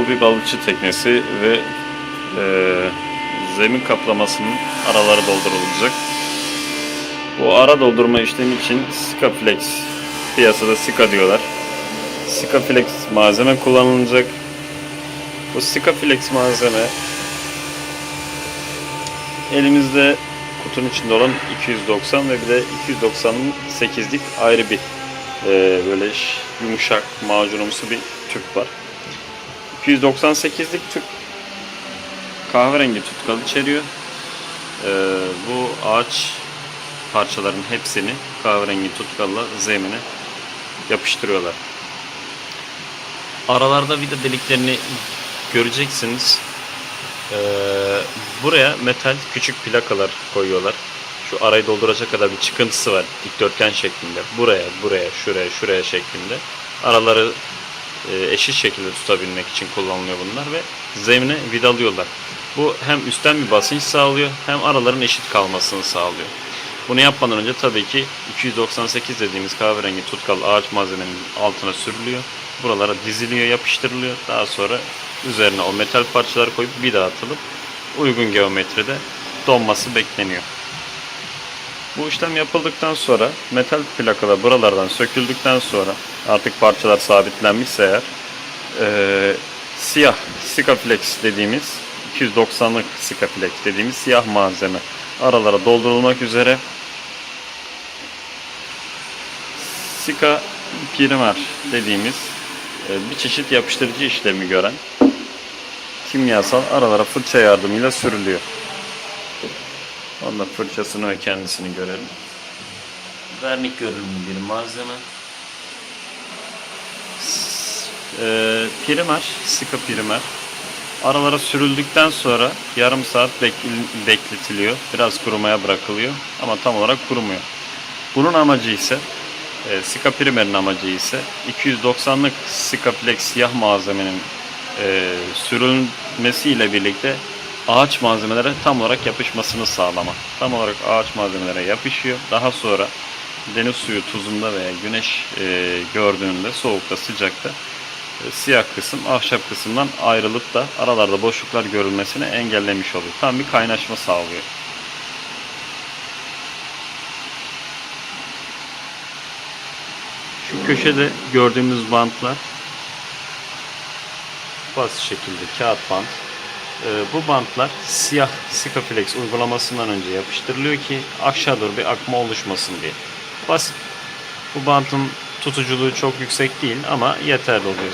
Bu bir balıkçı teknesi ve e, zemin kaplamasının araları doldurulacak. Bu ara doldurma işlemi için Sikaflex piyasada Sika diyorlar. Sikaflex malzeme kullanılacak. Bu Sikaflex malzeme elimizde kutunun içinde olan 290 ve bir de 298'lik ayrı bir e, böyle yumuşak macunumsu bir tüp var. 298'lik tüp kahverengi tutkal içeriyor. E, bu ağaç parçaların hepsini kahverengi tutkalla zemine yapıştırıyorlar. Aralarda vida deliklerini göreceksiniz. Ee, buraya metal küçük plakalar koyuyorlar. Şu arayı dolduracak kadar bir çıkıntısı var dikdörtgen şeklinde. Buraya, buraya, şuraya, şuraya şeklinde. Araları eşit şekilde tutabilmek için kullanılıyor bunlar ve zemine vidalıyorlar. Bu hem üstten bir basınç sağlıyor hem araların eşit kalmasını sağlıyor. Bunu yapmadan önce tabii ki 298 dediğimiz kahverengi tutkal ağaç malzemenin altına sürülüyor. Buralara diziliyor, yapıştırılıyor. Daha sonra üzerine o metal parçaları koyup vida atılıp uygun geometride donması bekleniyor. Bu işlem yapıldıktan sonra metal plakalar buralardan söküldükten sonra artık parçalar sabitlenmişse eğer eee, siyah Sikaflex dediğimiz 290'lık Sikaflex dediğimiz siyah malzeme aralara doldurulmak üzere Sika primer dediğimiz e, bir çeşit yapıştırıcı işlemi gören kimyasal aralara fırça yardımıyla sürülüyor. Onda fırçasını ve kendisini görelim. Vernik görünümlü bir malzeme. E, primer, Sika primer. Aralara sürüldükten sonra yarım saat bekl- bekletiliyor. Biraz kurumaya bırakılıyor ama tam olarak kurumuyor. Bunun amacı ise e, Sika Primer'in amacı ise 290'lık Sikaplex siyah malzemenin e, sürülmesiyle birlikte ağaç malzemelere tam olarak yapışmasını sağlamak. Tam olarak ağaç malzemelere yapışıyor. Daha sonra deniz suyu tuzunda veya güneş e, gördüğünde soğukta sıcakta e, siyah kısım ahşap kısımdan ayrılıp da aralarda boşluklar görülmesini engellemiş oluyor. Tam bir kaynaşma sağlıyor. Şu köşede gördüğümüz bantlar basit şekilde kağıt bant. Ee, bu bantlar siyah Sikaflex uygulamasından önce yapıştırılıyor ki aşağı doğru bir akma oluşmasın diye. Basit. Bu bantın tutuculuğu çok yüksek değil ama yeterli oluyor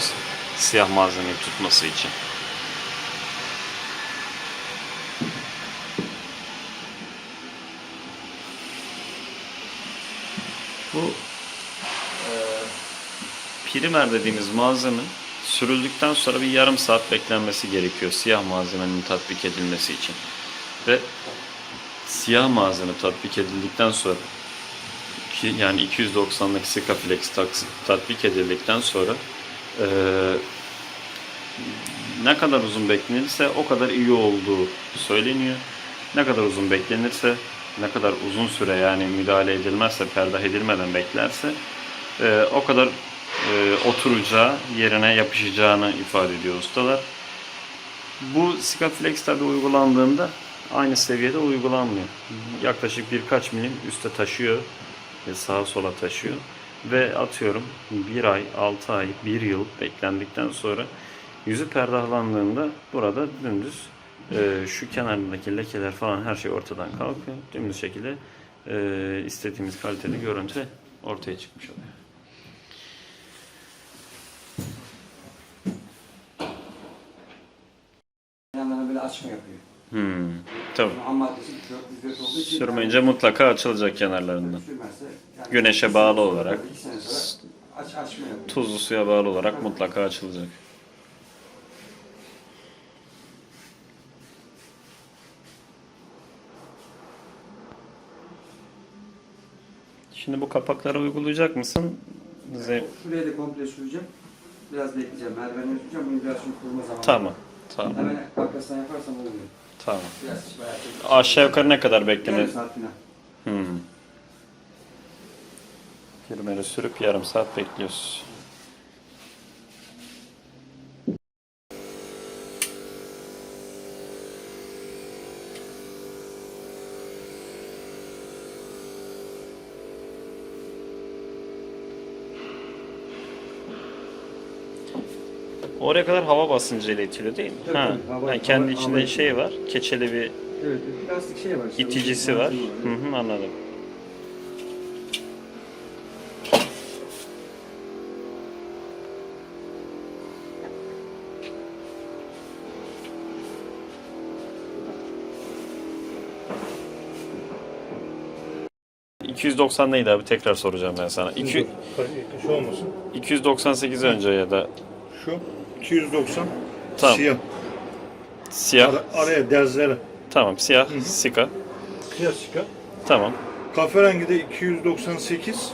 siyah malzemeyi tutması için. Bu primer dediğimiz malzeme sürüldükten sonra bir yarım saat beklenmesi gerekiyor siyah malzemenin tatbik edilmesi için. Ve siyah malzeme tatbik edildikten sonra ki yani 290'lık Sikaflex tatbik edildikten sonra eee, ne kadar uzun beklenirse o kadar iyi olduğu söyleniyor. Ne kadar uzun beklenirse, ne kadar uzun süre yani müdahale edilmezse, perdah edilmeden beklerse e, o kadar e, oturacağı, yerine yapışacağını ifade ediyor ustalar. Bu Sikaflex tabi uygulandığında aynı seviyede uygulanmıyor. Yaklaşık birkaç milim üste taşıyor ve sağa sola taşıyor. Ve atıyorum bir ay, altı ay, bir yıl beklendikten sonra yüzü perdahlandığında burada dümdüz e, şu kenarındaki lekeler falan her şey ortadan kalkıyor. Dümdüz şekilde e, istediğimiz kaliteli görüntü ortaya çıkmış oluyor. Yanlarına böyle açma yapıyor. Hmm. Ama ham maddesi 404 olduğu için Sürmeyince mutlaka açılacak kenarlarından. sürmezse yani Güneşe bağlı olarak, iki sene sonra aç açma yapıyor. tuzlu suya bağlı olarak mutlaka açılacak. Şimdi bu kapaklara uygulayacak mısın? Ze- Şuraya da komple süreceğim. Biraz bekleyeceğim. Merdiveni süreceğim. Bunu biraz çünkü kurma zamanı. Tamam. Tamam. Hemen arkasından yaparsam oluyor. Tamam. Biraz bayağı. Aşağı yukarı ne kadar beklenir? Yarım saat falan. Hmm. Primeri sürüp yarım saat bekliyoruz. Oraya kadar hava basıncıyla itiliyor değil mi? Tabii, ha. tabii. Hava- yani kendi hava- içinde hava- şey var. Keçeli bir Evet, bir plastik şey var. işte. iticisi var. Hı hı, anladım. ...290 neydi abi? Tekrar soracağım ben sana. İki, Şu olmasın. 298 önce ya da Şu 290 Tamam. siyah. siyah. Ara- araya derzlere. Tamam siyah, sika. Siyah sika. Tamam. Kahverengi de 298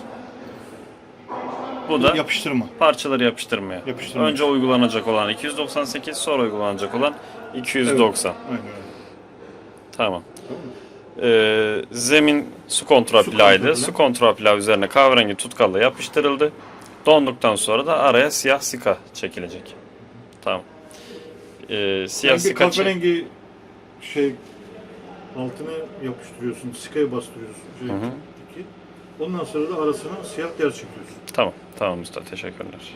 Bu da yapıştırma. parçaları yapıştırmaya. Yapıştırma. Önce uygulanacak olan 298, sonra uygulanacak olan 290. Aynen öyle. Tamam. Ee, zemin su kontraplaydı. kontrolü. Su kontrapla üzerine kahverengi tutkalla yapıştırıldı. Donduktan sonra da araya siyah sika çekilecek. Tamam. Ee, bir sika çek- kahverengi şey altına yapıştırıyorsun, sikayı bastırıyorsun. Şey, Hı hı. Ondan sonra da arasına siyah der çekiyorsun. Tamam. Tamam usta. Teşekkürler.